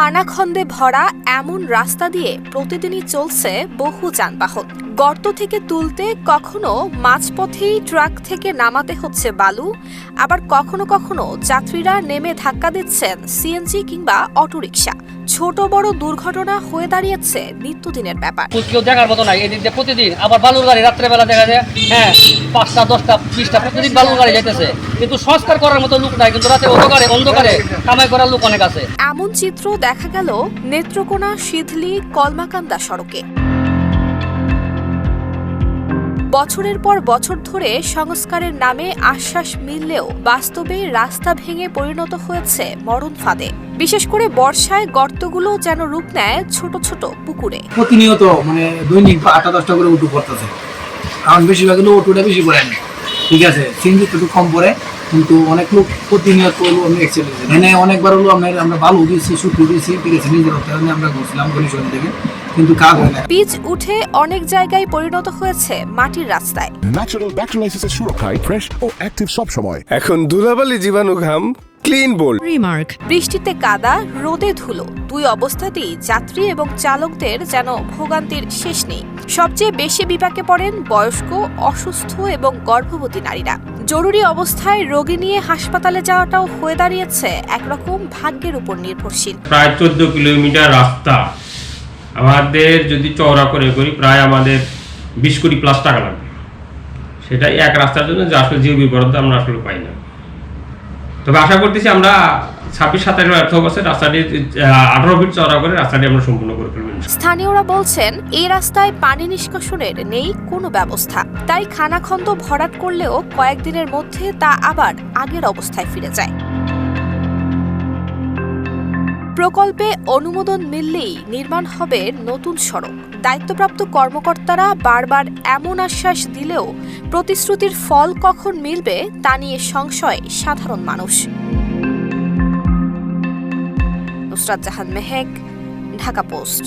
খানাখন্দে ভরা এমন রাস্তা দিয়ে প্রতিদিনই চলছে বহু যানবাহন। গর্ত থেকে তুলতে কখনো মাঝপথেই ট্রাক থেকে নামাতে হচ্ছে বালু আবার কখনো কখনো যাত্রীরা নেমে ধাক্কা দিচ্ছেন সিএনজি কিংবা অটোরিকশা। ছোট বড় দুর্ঘটনা হয়ে দাঁড়িয়েছে নিত্যদিনের ব্যাপার। কেউ দেখার মতো নাই এদিক দিয়ে প্রতিদিন আবার বালুর গাড়ি রাত্রেবেলা দেখা যায় হ্যাঁ পাঁচটা দশটা বিশটা প্রতিদিন বালুর গাড়ি যাইতেছে। কিন্তু সংস্কার করার মতো লোক নাই কিন্তু রাতে অন্ধকারে অন্ধকারে কামাই করার লোক অনেক আছে। এমন চিত্র দেখা গেল নেত্রকোনা সিধলি কলমাকান্দা সড়কে। বছরের পর বছর ধরে সংস্কারের নামে আশ্বাস মিললেও বাস্তবে রাস্তা ভেঙে পরিণত হয়েছে মরণ ফাঁদে। বিশেষ করে বর্ষায় গর্তগুলো যেন রূপ নেয় ছোট ছোট পুকুরে। প্রতিনিয়ত মানে দৈনিক আটটা দশটা করে উঠু পড়তেছে কারণ বেশিরভাগ লোক উঠুটা বেশি পড়ে না ঠিক আছে সিএনজি একটু কম পড়ে, কিন্তু অনেক লোক প্রতিনিয়ত হলো আমি অ্যাক্সিডেন্ট এখানে অনেকবার হলো আমরা আমরা বালু দিয়েছি, শুকনো দিয়েছি ঠিক আছে নিজের আমরা ঘুরছিলাম গলিশন থেকে। কিন্তু কাজ হয় না। পিচ উঠে অনেক জায়গায় পরিণত হয়েছে মাটির রাস্তায়। ন্যাচারাল ব্যাকটেরিয়ালাইসিসের সুরক্ষায় ফ্রেশ ও অ্যাক্টিভ সব সময় এখন ধুলাবালি জীবাণু ঘাম ক্লিন বোল্ড Remark. বৃষ্টিতে কাদা রোদে ধুলো দুই অবস্থাতেই যাত্রী এবং চালকদের যেন ভোগান্তির শেষ নেই। সবচেয়ে বেশি বিপাকে পড়েন বয়স্ক অসুস্থ এবং গর্ভবতী নারীরা। জরুরি অবস্থায় রোগী নিয়ে হাসপাতালে যাওয়াটাও হয়ে দাঁড়িয়েছে একরকম ভাগ্যের উপর নির্ভরশীল। প্রায় চোদ্দ কিলোমিটার রাস্তা। আমাদের যদি চওড়া করে করি, প্রায় আমাদের বিশ কোটি প্লাস টাকা লাগবে। সেটাই এক রাস্তার জন্য যে আসলে জিও বিপরীত আমরা আসলে পাই না। তবে আশা করতেছি আমরা ছাব্বিশ সাতাশ অর্থ বছর রাস্তাটি আঠারো ফিট চওড়া করে রাস্তাটি আমরা সম্পূর্ণ করে ফেলব স্থানীয়রা বলছেন, এই রাস্তায় পানি নিষ্কাশনের নেই কোনো ব্যবস্থা। তাই খানাখন্দ ভরাট করলেও কয়েকদিনের মধ্যে তা আবার আগের অবস্থায় ফিরে যায়। প্রকল্পে অনুমোদন মিললেই নির্মাণ হবে নতুন সড়ক। দায়িত্বপ্রাপ্ত কর্মকর্তারা বারবার এমন আশ্বাস দিলেও প্রতিশ্রুতির ফল কখন মিলবে তা নিয়ে সংশয় সাধারণ মানুষ। নুসরাত জাহান মেহেক, ঢাকা পোস্ট।